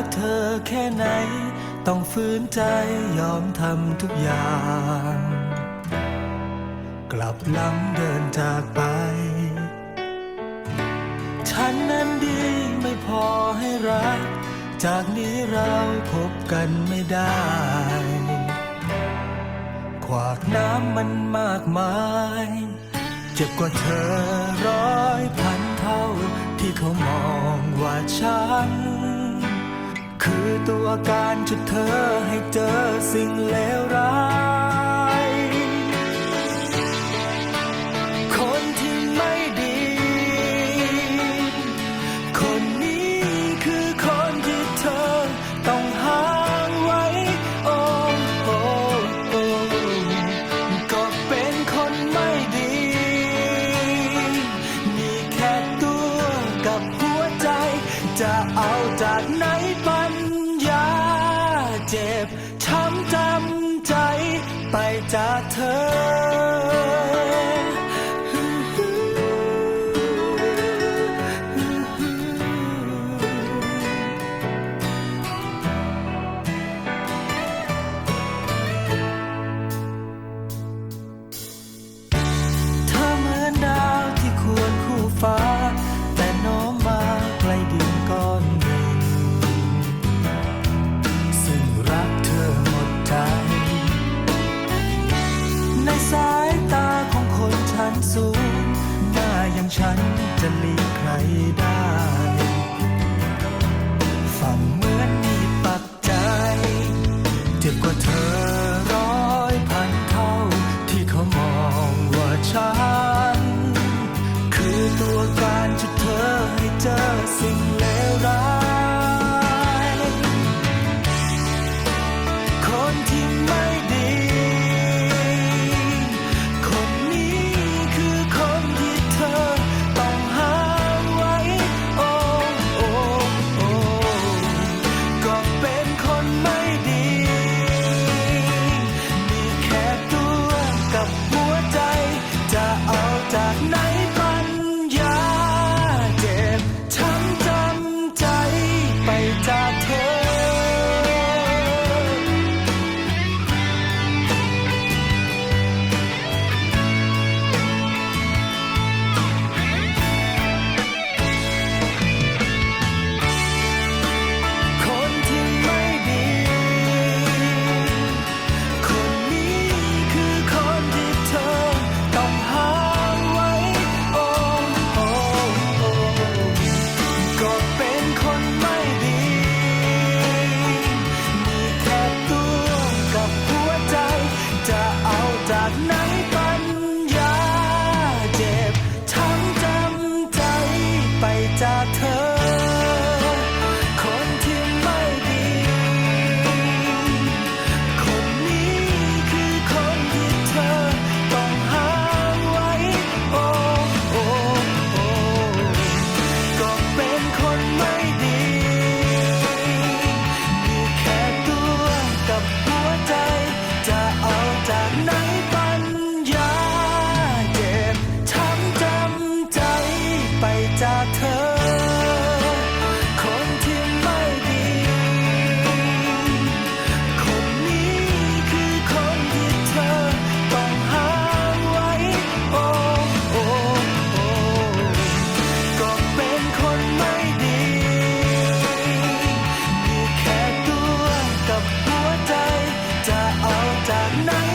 รักเธอแค่ไหน ต้องฝืนใจยอมทำทุกอย่าง กลับหลังเดินจากไป ฉันนั้นดีไม่พอให้รัก จากนี้เราพบกันไม่ได้ ขวากน้ำมันมากมาย เจ็บกว่าเธอร้อยพันเท่าที่เขามองว่าฉัน คือตัวการจุดเธอให้เจอสิ่งเลวร้าย คนที่ไม่ดี คนนี้คือคนที่เธอต้องห่างไว้ โอ้โอ้โอ้ก็เป็นคนไม่ดี มีแค่ตัวกับหัวใจ จะเอาจาก ไปจากเธอ ฉันจะหลีกใครได้ฟังเหมือนมีปักใจ เจ็บกว่าเธอร้อยพันเท่า ที่เขามองว่าฉัน คือตัวการจะเธอให้เจอสิ่งเลวร้าย dark night.